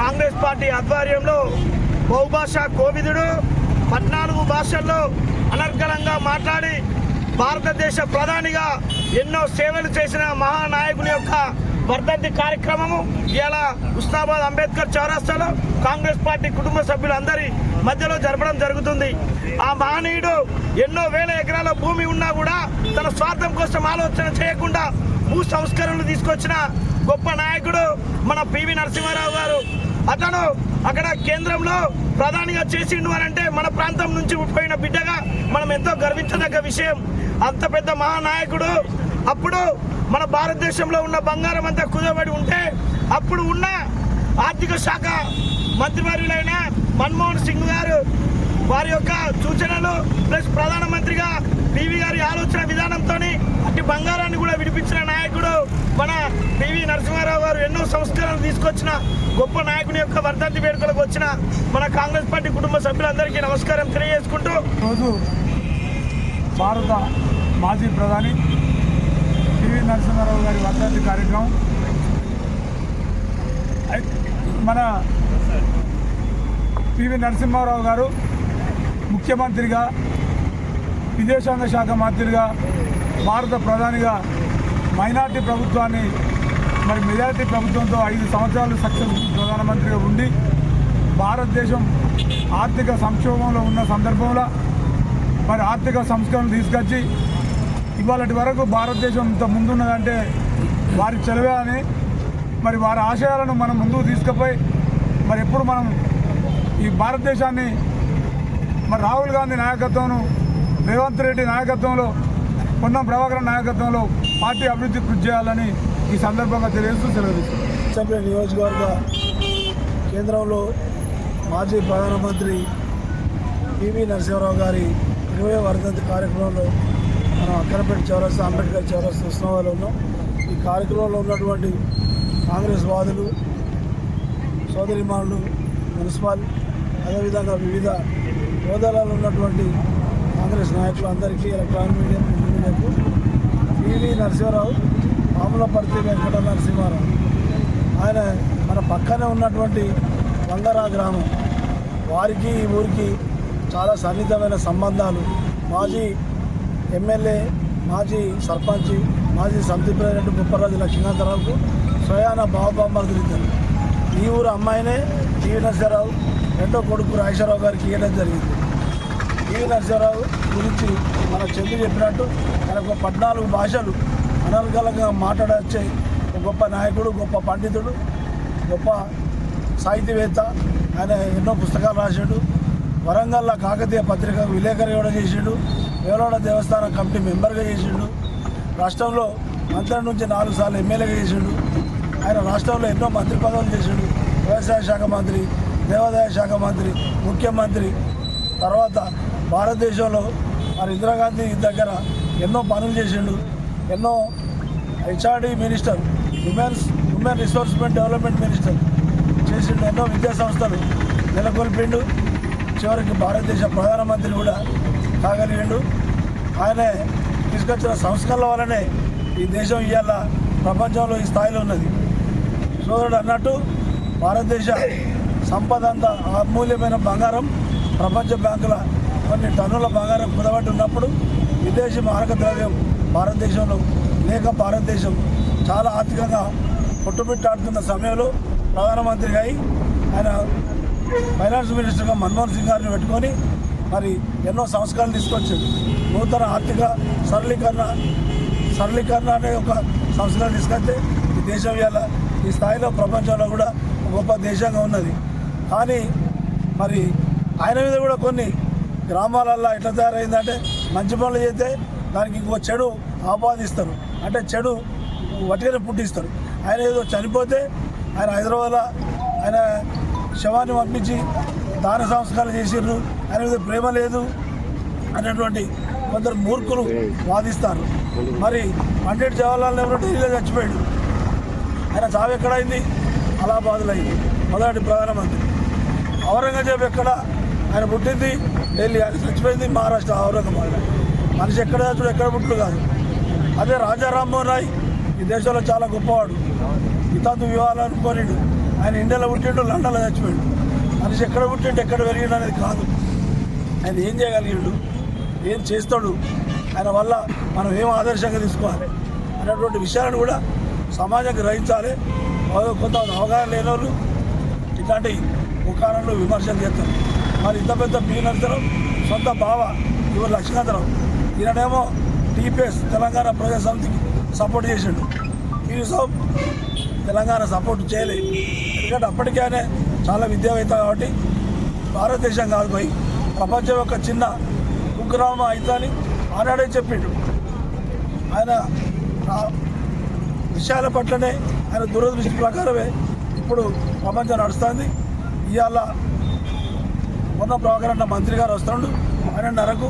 Congress party ఆధ్వర్యంలో బహుభాషా కోవిదుడు పద్నాలుగు భాషల్లో అనర్గళంగా మాట్లాడి భారతదేశ ప్రధానిగా ఎన్నో సేవలు చేసిన మహానాయకుని యొక్క వర్ధంతి కార్యక్రమము ఇలా ఉస్నాబాద్ అంబేద్కర్ చౌరాస్తాలో కాంగ్రెస్ పార్టీ కుటుంబ సభ్యులందరి మధ్యలో జరపడం జరుగుతుంది. ఆ మహనీయుడు ఎన్నో వేల ఎకరాల భూమి ఉన్నా కూడా తన స్వార్థం కోసం ఆలోచన చేయకుండా భూ సంస్కరణలు తీసుకొచ్చిన గొప్ప నాయకుడు మన పివి నరసింహారావు గారు. అతను అక్కడ కేంద్రంలో ప్రధానిగా చేసిండు అని అంటే మన ప్రాంతం నుంచి పోయిన బిడ్డగా మనం ఎంతో గర్వించదగ్గ విషయం. అంత పెద్ద మహానాయకుడు. అప్పుడు మన భారతదేశంలో ఉన్న బంగారం అంతా కుదబడి ఉంటే అప్పుడు ఉన్న ఆర్థిక శాఖ మంత్రివర్యులైన మన్మోహన్ సింగ్ గారు వారి యొక్క సూచనలు ప్లస్ ప్రధానమంత్రిగా పివి గారి ఆలోచన విధానంతో అట్టి బంగారాన్ని కూడా విడిపించిన నాయకుడు. మన పివి నరసింహారావు గారు ఎన్నో సంస్కరణలు తీసుకొచ్చిన గొప్ప నాయకుని యొక్క వర్ధంతి వేడుకలకు వచ్చిన మన కాంగ్రెస్ పార్టీ కుటుంబ సభ్యులందరికీ నమస్కారం తెలియజేసుకుంటూ రోజు భారత మాజీ ప్రధాని పివి నరసింహారావు గారి వర్ధంతి కార్యక్రమం. మన పివి నరసింహారావు గారు ముఖ్యమంత్రిగా విదేశాంగ శాఖ మంత్రిగా భారత ప్రధానిగా మైనార్టీ ప్రభుత్వాన్ని మరి మెజారిటీ ప్రభుత్వంతో ఐదు సంవత్సరాలు సక్సెస్ ప్రధానమంత్రిగా ఉండి భారతదేశం ఆర్థిక సంక్షోభంలో ఉన్న సందర్భంలో మరి ఆర్థిక సంస్కరణలు తీసుకొచ్చి ఇవాళటి వరకు భారతదేశం ఇంత ముందున్నదంటే వారి చెలవే అని మరి వారి ఆశయాలను మనం ముందుకు తీసుకుపోయి మరి ఎప్పుడు మనం ఈ భారతదేశాన్ని మరి రాహుల్ గాంధీ నాయకత్వంలో రేవంత్ రెడ్డి నాయకత్వంలో పొన్నం ప్రభాకర్ నాయకత్వంలో పార్టీ అభివృద్ధి కృషి చేయాలని ఈ సందర్భంగా తెలియజేస్తూ సెలవు నియోజకవర్గ కేంద్రంలో మాజీ ప్రధానమంత్రి పివి నరసింహారావు గారి ఇరవై వర్ధంతి కార్యక్రమంలో మనం అక్కడపేట చౌరస్తా అంబేద్కర్ చౌరస్తా ఉత్సవాలు ఉన్నాం. ఈ కార్యక్రమంలో ఉన్నటువంటి కాంగ్రెస్ వాదులు సోదరిమానులు మున్సిపల్ అదేవిధంగా వివిధ హోదాలలో ఉన్నటువంటి కాంగ్రెస్ నాయకులు అందరికీ ఎలక్ట్రానిక్ మీడియా ప్రింట్ మీడియాకు పివి నరసింహారావు ఆములపర్తి వెంకట నరసింహారావు. ఆయన మన పక్కనే ఉన్నటువంటి వంగరా గ్రామం. వారికి ఈ ఊరికి చాలా సన్నిహితమైన సంబంధాలు. మాజీ ఎమ్మెల్యే మాజీ సర్పంచ్ మాజీ సమితి ప్రెసిడెంట్ గుప్పరాజు లక్ష్మీనాథరావుకు స్వయాన బాబామరుదులు ఇద్దరు ఈ ఊరు అమ్మాయినే టీవీ నరసింహారావు రెండో కొడుకు రాజేశ్వరరావు గారికి ఇవ్వడం జరిగింది. టీవీ నరసింహరావు గురించి మన చెల్లి చెప్పినట్టు మనకు పద్నాలుగు భాషలు అనర్గలంగా మాట్లాడచ్చే ఒక గొప్ప నాయకుడు గొప్ప పండితుడు గొప్ప సాహితీవేత్త. ఆయన ఎన్నో పుస్తకాలు రాశాడు. వరంగల్లో కాకతీయ పత్రిక విలేకరి కూడా చేసిండు. వేలోడ దేవస్థానం కమిటీ మెంబర్గా చేసిండు. రాష్ట్రంలో మంత్రి నుంచి నాలుగు సార్లు ఎమ్మెల్యేగా చేసిండు. ఆయన రాష్ట్రంలో ఎన్నో మంత్రి పదవులు చేసిండు. వ్యవసాయ శాఖ మంత్రి దేవాదాయ శాఖ మంత్రి ముఖ్యమంత్రి తర్వాత భారతదేశంలో మరి ఇందిరాగాంధీ దగ్గర ఎన్నో పనులు చేసిండు ఎన్నో HRD minister women's women రిసోర్స్మెంట్ development minister చేసిండు ఎన్నో విద్యా సంస్థలు నెలకొల్పిండు. చివరికి భారతదేశ ప్రధానమంత్రి కూడా కాగలిగిండు. ఆయనే తీసుకొచ్చిన సంస్కరణల వల్లనే ఈ దేశం ఇవాళ ప్రపంచంలో ఈ స్థాయిలో ఉన్నది. సోదరుడు అన్నట్టు భారతదేశ సంపద అంతా అమూల్యమైన బంగారం ప్రపంచ బ్యాంకుల కొన్ని టన్నుల బంగారం కుదబట్టి ఉన్నప్పుడు విదేశీ మారక ద్రవ్యం భారతదేశంలో లేక భారతదేశం చాలా ఆర్థికంగా కొట్టుమిట్టాడుతున్న సమయంలో ప్రధానమంత్రిగా అయి ఆయన ఫైనాన్స్ మినిస్టర్గా మన్మోహన్ సింగ్ గారిని పెట్టుకొని మరి ఎన్నో సంస్కరణలు తీసుకొచ్చింది నూతన ఆర్థిక సరళీకరణ సరళీకరణ అనే ఒక సంస్కరణ తీసుకొస్తే ఈ దేశం ఇవాళ ఈ స్థాయిలో ప్రపంచంలో కూడా గొప్ప దేశంగా ఉన్నది. కానీ మరి ఆయన మీద కూడా కొన్ని గ్రామాలల్లో ఎట్లా తయారైందంటే మంచి పనులు చేస్తే దానికి ఇంకో చెడు ఆపాదిస్తారు. అంటే చెడు వటికనే పుట్టిస్తారు. ఆయన ఏదో చనిపోతే ఆయన హైదరాబాద్లో ఆయన శవాన్ని పంపించి దాన సంస్కారాలు చేసిర్రు. ఆయన మీద ప్రేమ లేదు అనేటువంటి కొందరు మూర్ఖులు వాదిస్తారు. మరి పండిట్ జవహర్లాల్ నెహ్రూ ఢిల్లీలో చచ్చిపోయాడు. ఆయన చావు ఎక్కడైంది? అలహాబాద్లో అయింది. మొదటి ప్రధానమంత్రి. ఔరంగజేబ్ ఎక్కడ ఆయన పుట్టింది ఢిల్లీ ఆయన చచ్చిపోయింది మహారాష్ట్ర ఔరంగాబాద్ మనిషి ఎక్కడ చచ్చుడు ఎక్కడ పుట్టుడు కాదు. అదే రాజా రామ్మోహన్ రాయ్ ఈ దేశంలో చాలా గొప్పవాడు. ఇతాంతు వివాహాలు అనుకోనిడు. ఆయన ఇండియాలో పుట్టిండు లండన్లో చచ్చిపోయాడు. మనిషి ఎక్కడ పుట్టిండు ఎక్కడ పెరిగిండు అనేది కాదు. ఆయన ఏం చేయగలిగిండు ఏం చేస్తాడు ఆయన వల్ల మనం ఏం ఆదర్శంగా తీసుకోవాలి అనేటువంటి విషయాలను కూడా సమాజం గ్రహించాలి. కొంత అవగాహన లేని వాళ్ళు ఇట్లాంటి ముఖాలను విమర్శలు చేస్తారు. మరి ఇంత పెద్ద పీనర్తనం సొంత బావ ఇవాళ లక్ష్మీకాంతరావు ఈయననేమో టీపీఎస్ తెలంగాణ ప్రజా సమితికి సపోర్ట్ చేసిండు. ఈ తెలంగాణ సపోర్ట్ చేయలేదు ఎందుకంటే అప్పటికే ఆయన చాలా విద్యావేత్త కాబట్టి భారతదేశం కాదు పోయి ప్రపంచం యొక్క చిన్న కుగ్రామ అవుతుందని ఆనాడే చెప్పిండు. ఆయన విషయాల పట్లనే ఆయన దురదృష్టి ప్రకారమే ఇప్పుడు ప్రపంచం నడుస్తుంది. ఇవాళ మొన్న ప్రభాకర్ అన్న మంత్రి గారు వస్తుండు. ఆయన నరకు